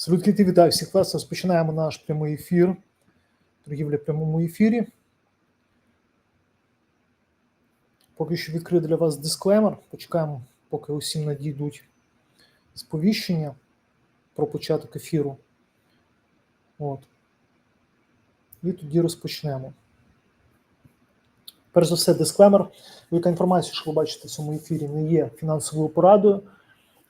Салют, вітаю всіх вас. Розпочинаємо наш прямий ефір. Торгівля в прямому ефірі. Поки що відкрив для вас дисклеймер. Почекаємо, поки усім надійдуть сповіщення про початок ефіру. От. І тоді розпочнемо. Перш за все, дисклеймер. Яка інформація, що ви бачите в цьому ефірі, не є фінансовою порадою.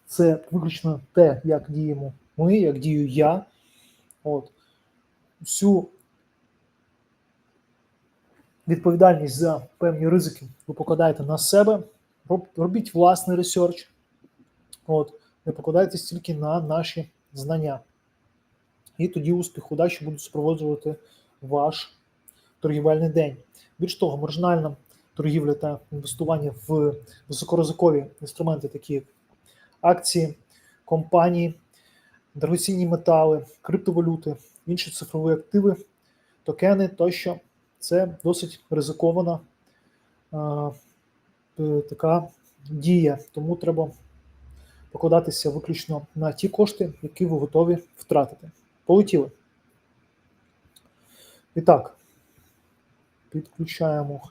Це виключно те, як діємо ми, як дію я. От. Всю відповідальність за певні ризики ви покладаєте на себе, робіть власний ресерч. От. Не покладайтесь тільки на наші знання. І тоді успіх удачі будуть супроводжувати ваш торгівельний день. Більш того, маржинальна торгівля та інвестування в високоризикові інструменти, такі як акції, компанії, дорогоцінні метали, криптовалюти, інші цифрові активи, токени тощо. Це досить ризикована е, така дія, тому треба покладатися виключно на ті кошти, які ви готові втратити. Полетіли. І так, підключаємо.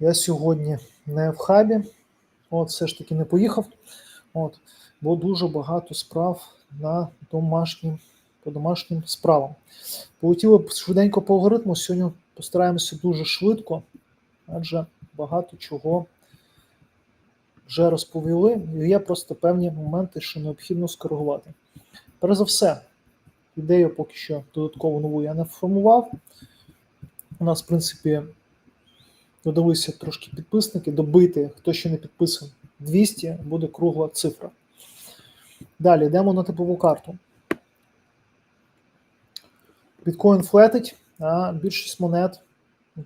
Я сьогодні не в хабі, от все ж таки не поїхав. От, бо дуже багато справ на домашнім, по домашнім справам. Полетіло б швиденько по алгоритму. Сьогодні постараємося дуже швидко, адже багато чого вже розповіли. І є просто певні моменти, що необхідно скоригувати. Перш за все, ідею поки що додатково нову я не формував. У нас, в принципі, додалися трошки підписники, добити, хто ще не підписаний, 200 буде кругла цифра. Далі йдемо на типову карту. Біткоін флетить, а більшість монет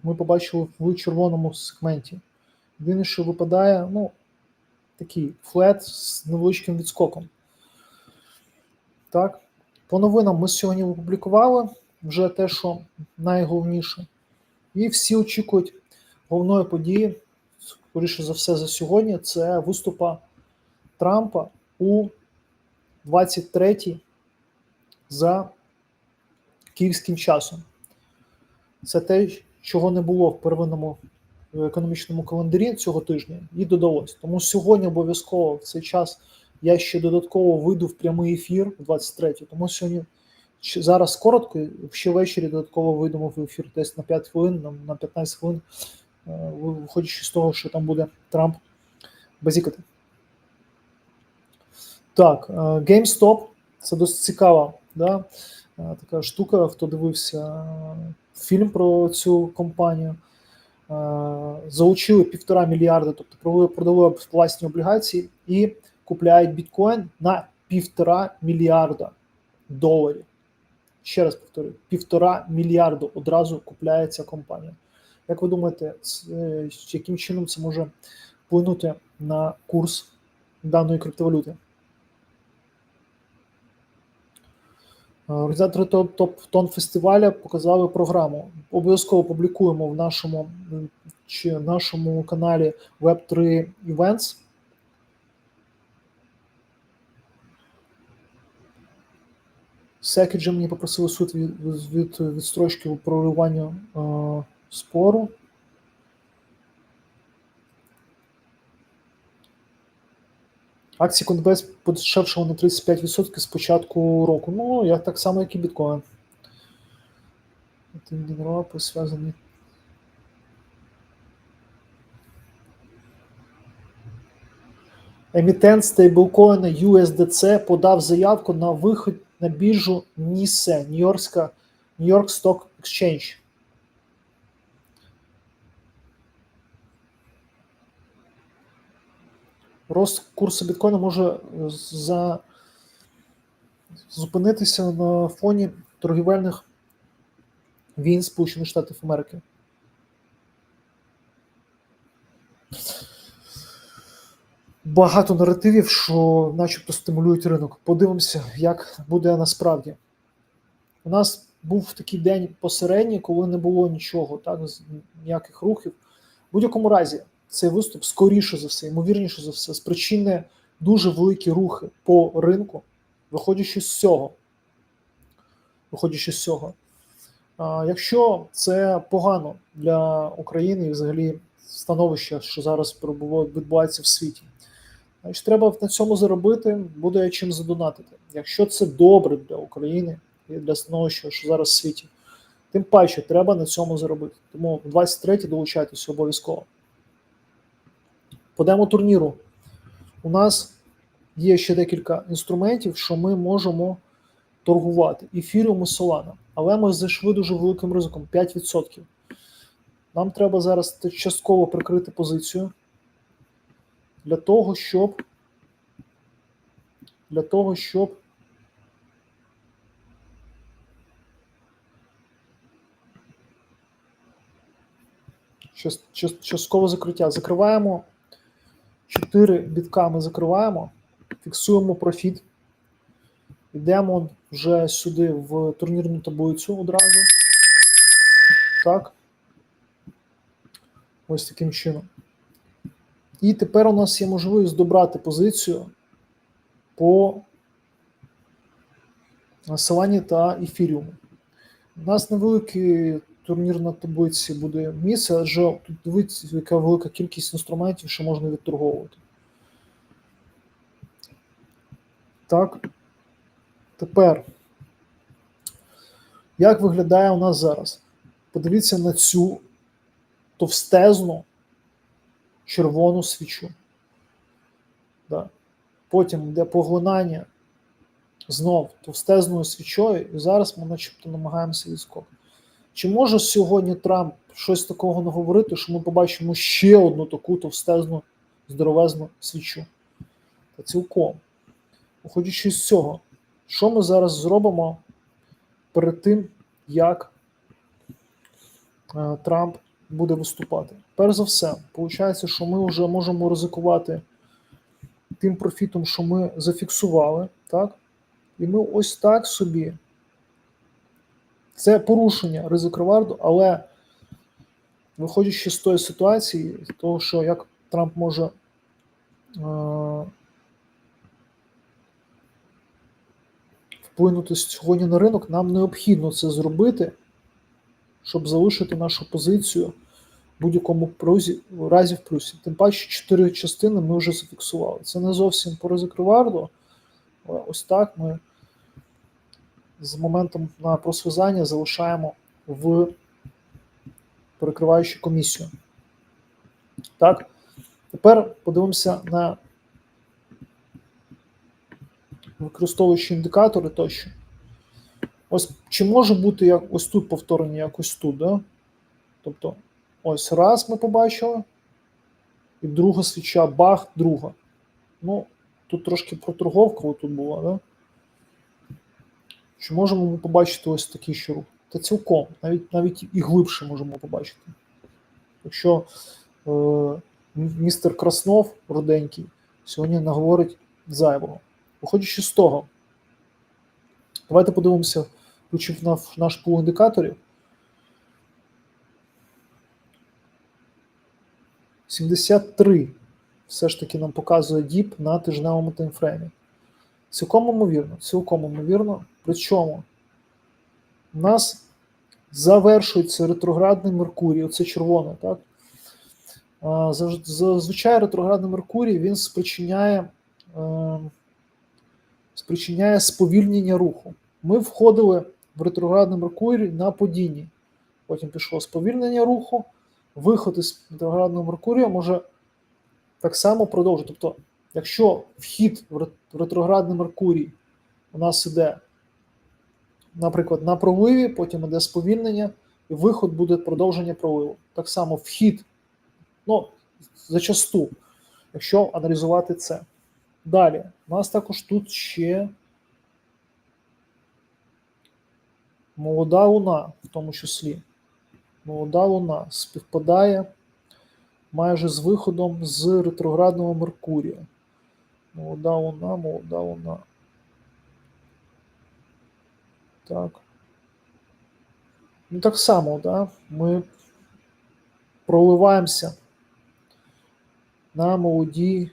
ми побачили в червоному сегменті. Єдине, що випадає, ну, такий флет з невеличким відскоком. Так. По новинам ми сьогодні опублікували вже те, що найголовніше. І всі очікують головної події, скоріше за все, за сьогодні, це виступа Трампа у 23-й за київським часом. Це те, чого не було в первинному е, економічному календарі цього тижня, і додалось. Тому сьогодні обов'язково в цей час я ще додатково вийду в прямий ефір о 23-й. Тому сьогодні зараз коротко, ще ввечері додатково вийдемо в ефір десь на 5 хвилин, на- на 15 хвилин, виходячи з того, що там буде Трамп базікати. Так, е, GameStop це досить цікава да? е, така штука. Хто дивився е, фільм про цю компанію, е, залучили півтора мільярда, тобто продали- власні облігації і купляють біткоін на півтора мільярда доларів. Ще раз повторюю, півтора мільярду одразу купляє ця компанія. Як ви думаєте, це- яким чином це може вплинути на курс даної криптовалюти? Е, Організатори топ топ тон фестиваля показали програму. Обов'язково публікуємо в нашому чи нашому каналі Web3 Events. Секіджі мені попросили суд від, від відстрочки у прориванню спору. Акції Coinbase подешевшили на 35% з початку року. Ну, як так само, як і біткоін. Генерал зв'язаний. Емітент стейблкоїна USDC подав заявку на вихід на біржу NISE, York Stock Exchange. Рост курсу біткоїна може е, за... зупинитися на фоні торгівельних війн Сполучених Штатів Америки. Багато наративів, що начебто стимулюють ринок. Подивимося, як буде насправді. У нас був такий день посередній, коли не було нічого, так, ніяких рухів. В будь-якому разі, цей виступ скоріше за все, ймовірніше за все, спричинне дуже великі рухи по ринку, виходячи з цього. Виходячи з цього. А, Якщо це погано для України і взагалі становище, що зараз відбувається в світі, значить треба на цьому заробити, буде чим задонатити. Якщо це добре для України і для становища, що зараз в світі, тим паче треба на цьому заробити. Тому в 23 долучайтеся обов'язково. По демо турніру у нас є ще декілька інструментів, що ми можемо торгувати. Ефіріум і Solana. Але ми зайшли дуже великим ризиком 5%. Нам треба зараз частково прикрити позицію для того, щоб для того, щоб Част- част- часткове закриття. Закриваємо 4 бітка ми закриваємо, фіксуємо профіт. Йдемо вже сюди в турнірну таблицю одразу. Так. Ось таким чином. І тепер у нас є можливість добрати позицію по Solana та ефіріуму. У нас невеликий турнір на таблиці буде місце, адже тут дивіться, яка велика кількість інструментів, що можна відторговувати. Так. Тепер, як виглядає у нас зараз? Подивіться на цю товстезну червону свічу. Да. Потім йде поглинання знов товстезною свічою, і зараз ми начебто намагаємося відскокати. Чи може сьогодні Трамп щось такого наговорити, що ми побачимо ще одну таку товстезну, здоровезну свічу? Та цілком. Виходячи з цього, що ми зараз зробимо перед тим, як е, Трамп буде виступати? Перш за все, виходить, що ми вже можемо ризикувати тим профітом, що ми зафіксували, так? І ми ось так собі. Це порушення ризик реварду, але виходячи з тої ситуації, того, що як Трамп може е, вплинути сьогодні на ринок, нам необхідно це зробити, щоб залишити нашу позицію в будь-якому разі в плюсі. Тим паче, чотири частини ми вже зафіксували. Це не зовсім по ризик реварду, але ось так ми з моментом на просвизання залишаємо в перекриваючу комісію. Так, тепер подивимося на використовуючи індикатори тощо. Ось чи може бути як ось тут повторення, як ось тут, да? Тобто, ось раз ми побачили, і друга свіча, бах, друга. Ну, тут трошки проторговка тут була, да? Чи можемо ми побачити ось такий ще рух? Та цілком, навіть навіть і глибше можемо побачити. Якщо е, містер Краснов, руденький, сьогодні наговорить зайвого. Виходячи з того, давайте подивимося, включив на наш пул індикаторів. 73 все ж таки нам показує діп на тижневому таймфреймі. Цілком ймовірно, цілком ймовірно. Причому у нас завершується ретроградний Меркурій, оце червоне, так? Зазвичай ретроградний Меркурій він спричиняє, е, спричиняє сповільнення руху. Ми входили в ретроградний Меркурій на падінні. Потім пішло сповільнення руху, виход із ретроградного Меркурія може так само продовжити. Тобто, якщо вхід в ретроградний Меркурій у нас іде, наприклад, на проливі, потім іде сповільнення, і виход буде продовження проливу. Так само вхід, ну, зачасту, якщо аналізувати це. Далі, у нас також тут ще молода луна, в тому числі. Молода луна співпадає майже з виходом з ретроградного Меркурія. Молода луна, молода луна. Так. Ну, так само, да? ми проливаємося на молодій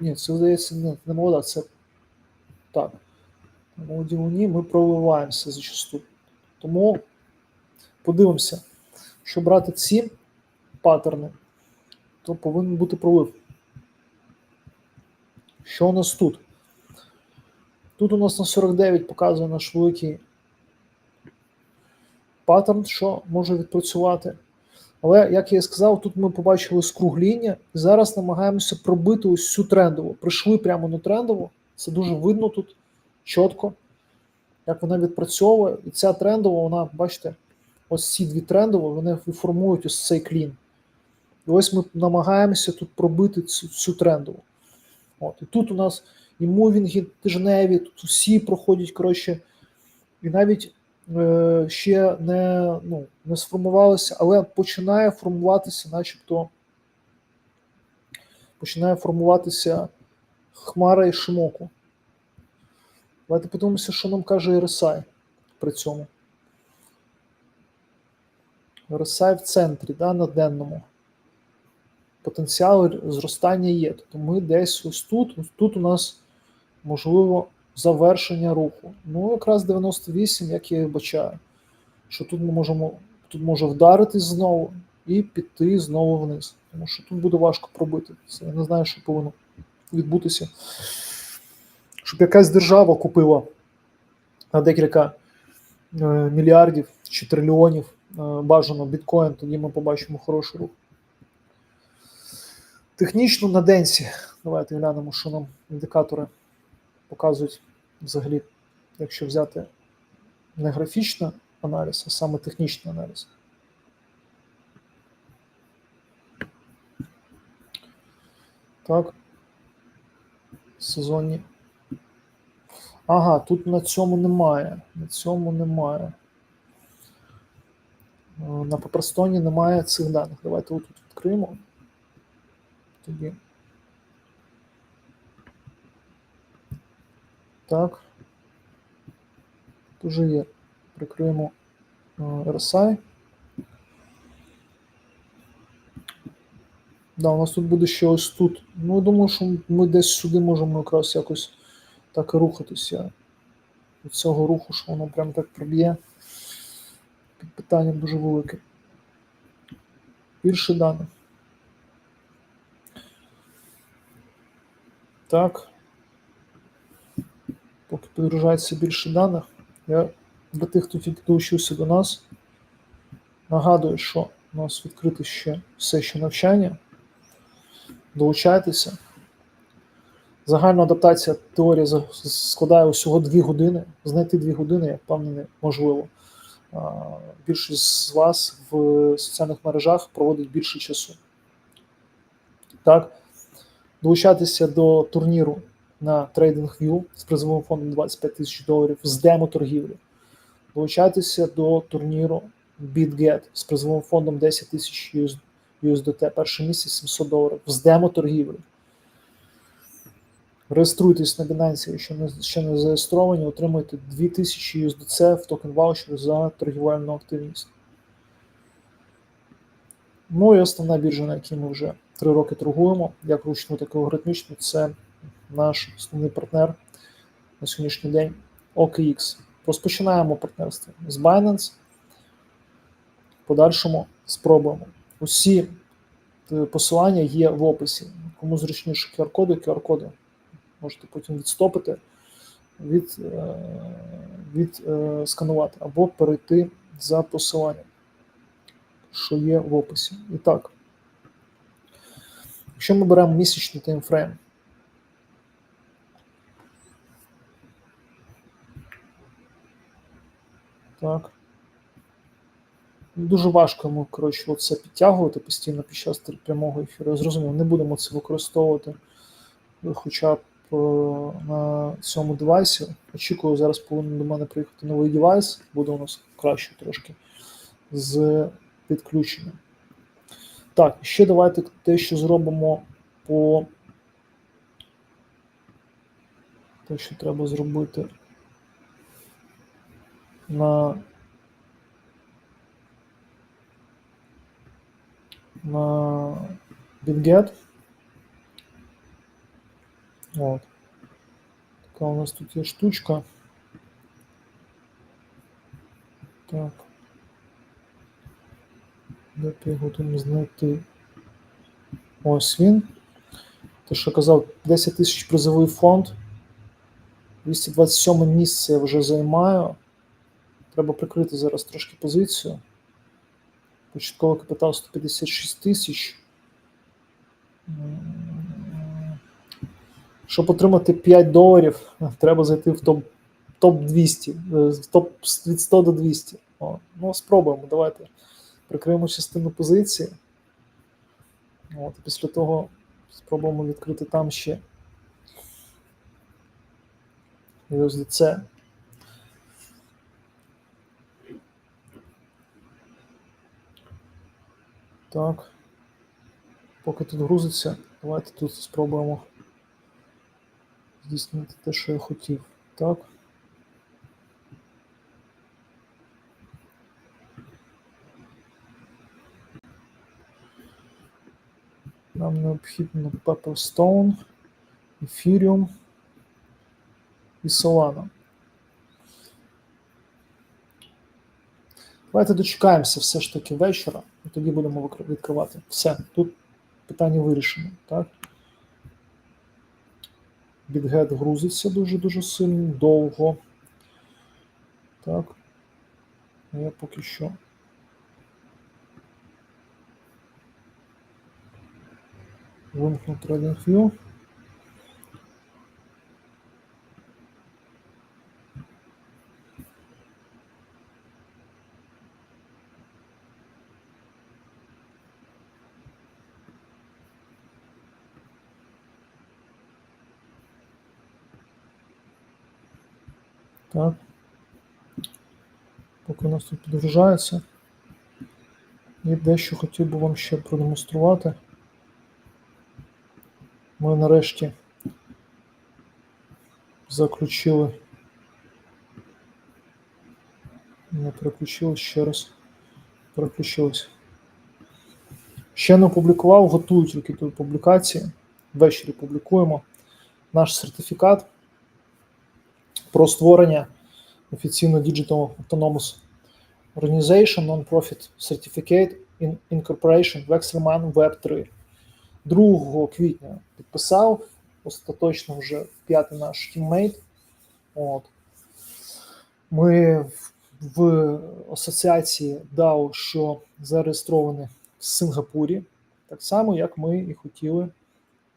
Ні, це здається не, не молода, це так. На молоді луні ми проливаємося зачасту. Тому подивимося, що брати ці паттерни, то повинен бути пролив. Що у нас тут? Тут у нас на 49 показує наш великий паттерн, що може відпрацювати. Але, як я і сказав, тут ми побачили скругління, і зараз намагаємося пробити ось цю трендову. Прийшли прямо на трендову. Це дуже видно тут чітко, як вона відпрацьовує. І ця трендова, вона, бачите, ось ці дві трендові, вони формують ось цей клін. І ось ми намагаємося тут пробити цю, цю трендову. От, І тут у нас і мувінги тижневі, тут усі проходять, коротше, і навіть е, ще не, ну, не сформувалося, але починає формуватися, начебто, починає формуватися хмара і шимоку. Давайте подивимося, що нам каже RSI при цьому. RSI в центрі, да, на денному. Потенціал зростання є. Тобто ми десь ось тут, ось тут у нас можливо завершення руху. Ну, якраз 98, як я і бачаю, що тут ми можемо тут може вдаритись знову і піти знову вниз. Тому що тут буде важко пробити. Це я не знаю, що повинно відбутися. Щоб якась держава купила на декілька е, мільярдів чи трильйонів е, бажано біткоін, тоді ми побачимо хороший рух. Технічно на денсі. Давайте глянемо, що нам індикатори показують взагалі, якщо взяти не графічний аналіз, а саме технічний аналіз. Так. Сезонні. Ага, тут на цьому немає. На цьому немає. Е, На Попростоні немає цих даних. Давайте отут відкриємо. Тоді. Так. Тут же є. Прикриємо е, RSI. Да, у нас тут буде ще ось тут. Ну, я думаю, що ми десь сюди можемо якраз якось так і рухатися. Від цього руху, що воно прям так проб'є. Питання дуже велике. Більше даних. Так. Поки підгружається більше даних, я для тих, хто тільки долучився до нас, нагадую, що у нас відкрите ще все ще навчання. Долучайтеся. Загальна адаптація теорії складає усього 2 години. Знайти 2 години, я впевнений, можливо. Більшість з вас в соціальних мережах проводить більше часу. Так, долучатися до турніру на TradingView з призовим фондом 25 тисяч доларів з демо-торгівлі. Долучайтеся до турніру BitGet з призовим фондом 10 тисяч USDT. Перше місце 700 доларів з демо-торгівлі. Реєструйтесь на Binance, якщо не, ще не зареєстровані, отримуйте 2000 USDC в токен ваучер за торгівельну активність. Ну і основна біржа, на якій ми вже 3 роки торгуємо, як ручну, так і алгоритмічну, це наш основний партнер на сьогоднішній день OKX. Розпочинаємо партнерство з Binance. Подальшому спробуємо. Усі е, посилання є в описі. Кому зручніше QR-коди, QR-коди можете потім відстопити, від, е, від е, сканувати або перейти за посиланням, що є в описі. І так, якщо ми беремо місячний таймфрейм, так. Дуже важко йому, коротше, це підтягувати постійно під час прямого ефіру. Зрозумів, не будемо це використовувати хоча б е, на цьому девайсі. Очікую, зараз повинен до мене приїхати новий девайс, буде у нас краще трошки з підключенням. Так, ще давайте те, що зробимо по те, що треба зробити на на BitGet. От. Така у нас тут є штучка. Так. Де там знайти? Ось він. Те, що казав, 10 тисяч призовий фонд. 227 місце я вже займаю. Треба прикрити зараз трошки позицію. Початковий капітал 156 тисяч. Щоб отримати 5 доларів, треба зайти в топ, топ 200, е, в топ від 100 до 200. О, ну, спробуємо. Давайте прикриємо частину позиції. От, після того спробуємо відкрити там ще USDC. Так. Поки тут грузиться, давайте тут спробуємо здійснити те, що я хотів. Так. Нам необхідно Pepperstone, Ethereum і Solana. Давайте дочекаємося все ж таки вечора, і тоді будемо відкривати. Все, тут питання вирішено. Так? Бітгет грузиться дуже-дуже сильно, довго. Так. Я поки що. Вимкну TradingView. Так. Поки у нас тут підгружається. І дещо хотів би вам ще продемонструвати. Ми нарешті заключили. Не переключили ще раз. Переключилось. Ще не опублікував, готую тільки до публікації. Ввечері публікуємо наш сертифікат про створення офіційно Digital Autonomous Organization Non-Profit Certificate in Incorporation в Extraman Web 3. 2 квітня підписав, остаточно вже п'ятий наш тіммейт. От. Ми в, в асоціації DAO, що зареєстровані в Сингапурі, так само, як ми і хотіли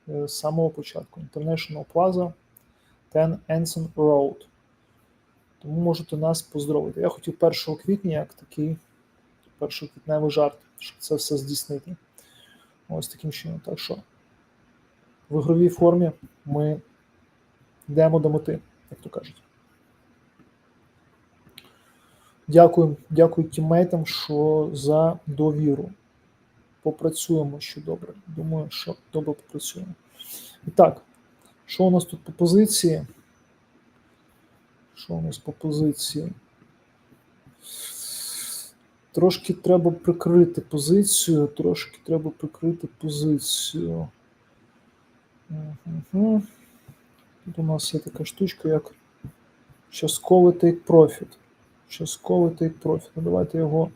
е, з самого початку. International Plaza 10 Anson Road. Тому можете нас поздоровити. Я хотів 1 квітня, як такий першоквітневий жарт, щоб це все здійснити. Ось таким чином. Так що в ігровій формі ми йдемо до мети, як то кажуть. Дякую, дякую тіммейтам, що за довіру. Попрацюємо ще добре. Думаю, що добре попрацюємо. І так, що у нас тут по позиції? Що у нас по позиції? Трошки треба прикрити позицію, трошки треба прикрити позицію. Угу. Тут у нас є така штучка, як частковий take profit. Частковий take profit. Ну, давайте його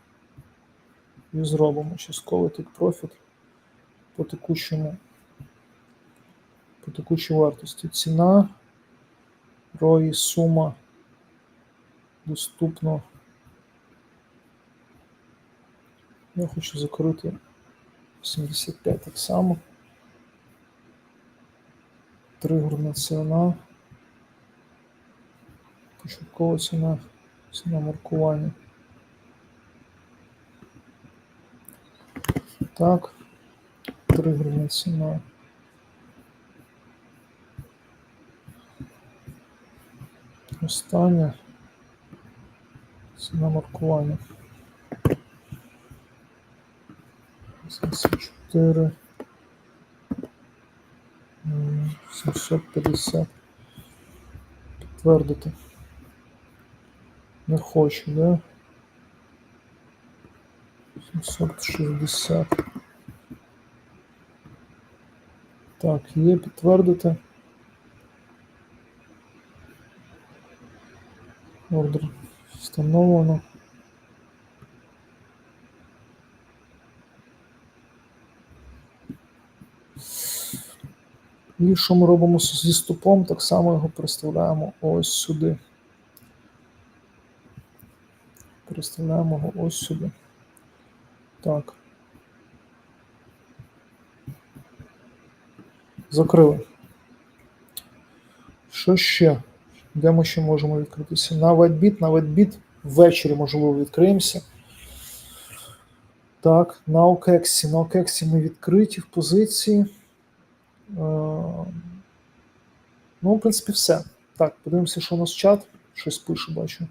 і зробимо. Частковий take profit по текущому, по текущій вартості. Ціна, ROI, сума доступно. Я хочу закрити 75 так само. Тригерна ціна. Початкова ціна, ціна маркування. Так. Тригерна ціна. Остання. Ціна маркування. 84, 750. Підтвердити. Не хочу, да? 760. Так, є підтвердити. Ордер встановлено. І що ми робимо зі стопом? Так само його переставляємо ось сюди. Переставляємо його ось сюди. Так. Закрили. Що ще? Де ми ще можемо відкритися? На WhiteBit, на WhiteBit ввечері, можливо, відкриємося. Так, на OKEX. На OKEX ми відкриті в позиції. Е, Ну, в принципі, все. Так, подивимося, що у нас чат. Щось пише, бачу.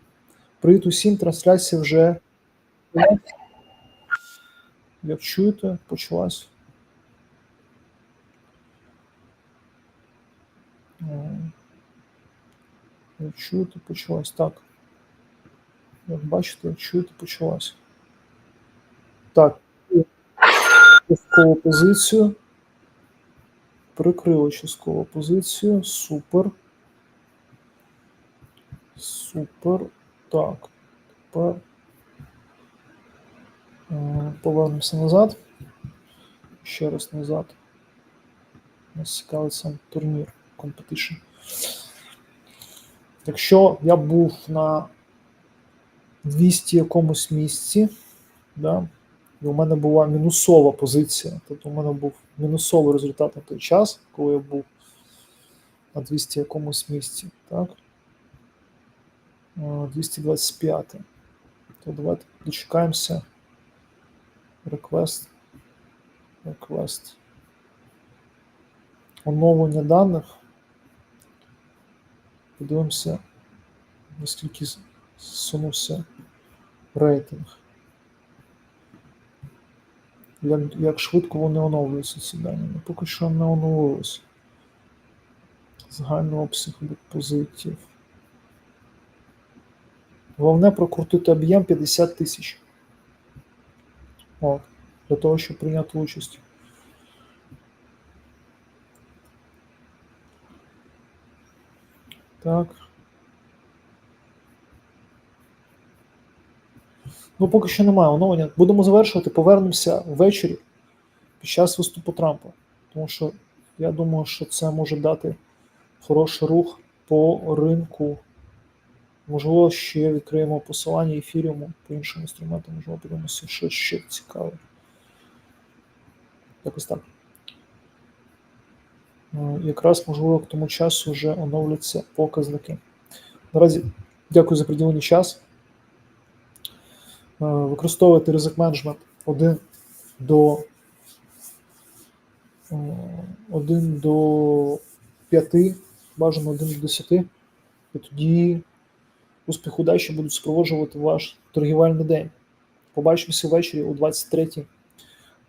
Привіт усім, трансляція вже. Як чуєте, почалась. Е, Як чуєте, почалась. Так. Як бачите, як чуєте, почалась. Так. Позицію. Прикрили часткову позицію. Супер. Супер. Так. Тепер е, повернемося назад. Ще раз назад. Нас цікавить сам турнір Competition. Якщо я був на 200 якомусь місці, да, і у мене була мінусова позиція, тобто у мене був мінусовий результат на той час, коли я був на 200 якомусь місці, так? Е, 225. То давайте дочекаємося. Request. Request. Оновлення даних. Подивимося, наскільки зсунувся рейтинг. Як, швидко вони оновлюються ці дані? Ну, поки що не оновилось. Загальний обсяг депозитів. Головне прокрутити об'єм 50 тисяч. От, для того, щоб прийняти участь. Так. Ну, поки що немає оновлення. Будемо завершувати, повернемося ввечері під час виступу Трампа. Тому що я думаю, що це може дати хороший рух по ринку. Можливо, ще відкриємо посилання ефіріуму по іншим інструментам, можливо, подивимося, що ще цікаве. Якось так. Е, Якраз, можливо, к тому часу вже оновляться показники. Наразі дякую за приділений час. Е, Використовуйте ризик менеджмент 1 до е, 1 до 5, бажано 1 до 10, і тоді успіх удачі будуть супроводжувати ваш торгівельний день. Побачимося ввечері о 23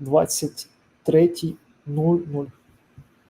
23.00.